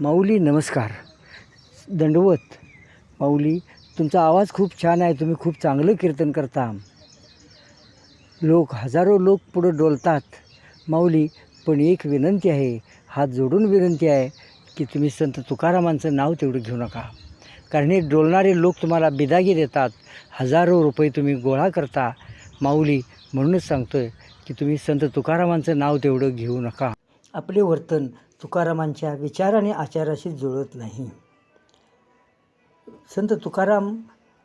माऊली नमस्कार. दंडवत. माऊली तुमचा आवाज खूप छान आहे. तुम्ही खूप चांगलं कीर्तन करता. लोक हजारो लोक पुढं डोलतात. माऊली पण एक विनंती आहे हात जोडून विनंती आहे की तुम्ही संत तुकारामांचं नाव तेवढं घेऊ नका. कारण हे डोलणारे लोक तुम्हाला बिदागी देतात. हजारो रुपये तुम्ही गोळा करता. माऊली म्हणूनच सांगतो आहे की तुम्ही संत तुकारामांचं नाव तेवढं घेऊ नका. आपले वर्तन तुकारामांच्या विचार आणि आचाराशी जुळत नाही. संत तुकाराम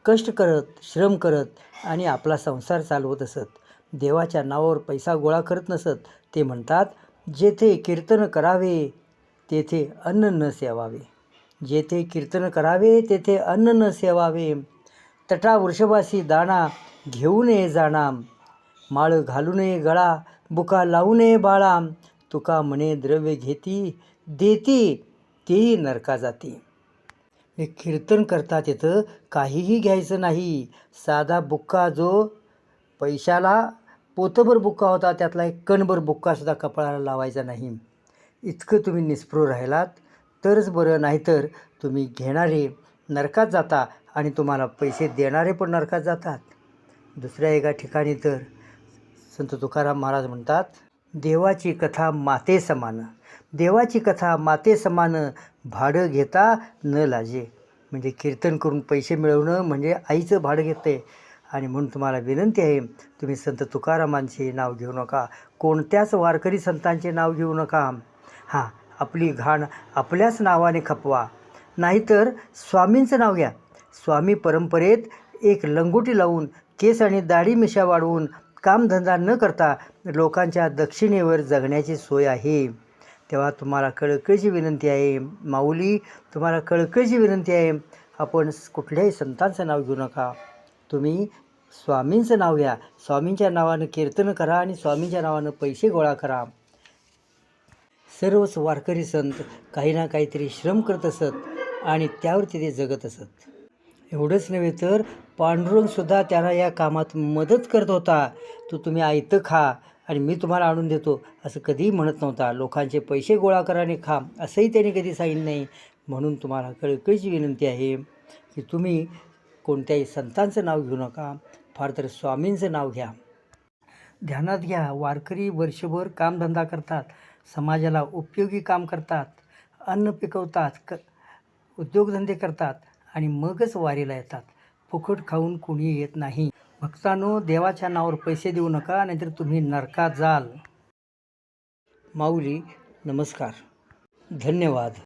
कष्ट करत श्रम करत आणि आपला संसार चालवत असत. देवाच्या नावावर पैसा गोळा करत नसत ते म्हणतात जेथे कीर्तन करावे तेथे अन्न न सेवावे. जेथे कीर्तन करावे तेथे अन्न न सेवावे. तटा वृषभासी दाणा घेऊ नये जाणा. माळ घालू नये गळा बुका लावू नये बाळा. तुका म्हणे द्रव्य घेती देती तेही नरका जाती. हे कीर्तन करतात तिथं काहीही घ्यायचं नाही. साधा बुक्का जो पैशाला पोतभर बुक्का होता त्यातला एक कणभर बुक्कासुद्धा कपाळाला लावायचा नाही. इतकं तुम्ही निस्पृह राहिलात तरच बरं नाहीतर तुम्ही घेणारे नरकात जाता आणि तुम्हाला पैसे देणारे पण नरकात जातात. दुसऱ्या एका ठिकाणी तर संत तुकाराम महाराज म्हणतात देवाची कथा माते समान. देवाची कथा माते समान भाडं घेता न लाजे. म्हणजे कीर्तन करून पैसे मिळवणं म्हणजे आईचं भाडं घेते. आणि म्हणून तुम्हाला विनंती आहे तुम्ही संत तुकारामांचे नाव घेऊ नका. कोणत्याच वारकरी संतांचे नाव घेऊ नका. हां आपली घाण आपल्याच नावाने खपवा. नाहीतर स्वामींचं नाव घ्या. स्वामी परंपरेत एक लंगोटी लावून केस आणि दाढी मिशा वाढवून कामधंदा न करता लोकांच्या दक्षिणेवर जगण्याची सोय आहे. तेव्हा तुम्हाला कळकळीची विनंती आहे माऊली तुम्हाला कळकळीची विनंती आहे आपण कुठल्याही संतांचं नाव घेऊ नका. तुम्ही स्वामींचं नाव घ्या. स्वामींच्या नावानं कीर्तन करा आणि स्वामींच्या नावानं पैसे गोळा करा. सर्वच वारकरी संत काही ना काहीतरी श्रम करत असत आणि त्यावरती ते जगत असत. एवढंच नव्हे तर पांडुरंगसुद्धा त्याला या कामात मदत करत होता. तो तुम्ही आयतं खा आणि मी तुम्हाला आणून देतो. असं कधीही म्हणत नव्हता. लोकांचे पैसे गोळा करा आणि खा. असंही त्याने कधी सांगितलं नाही. म्हणून तुम्हाला कळकळीची विनंती आहे की तुम्ही कोणत्याही संतांचं नाव घेऊ नका. फार तर स्वामींचं नाव घ्या. ध्यानात घ्या. वारकरी वर्षभर कामधंदा करतात. समाजाला उपयोगी काम करतात. अन्न पिकवतात. क उद्योगधंदे करतात. आणि मगच वारीला येतात. फुकट खाऊन कुणी येत नाही. भक्तांनो देवाच्या नावावर पैसे देऊ नका नाहीतर तुम्ही नरकात जाल. माऊली नमस्कार. धन्यवाद.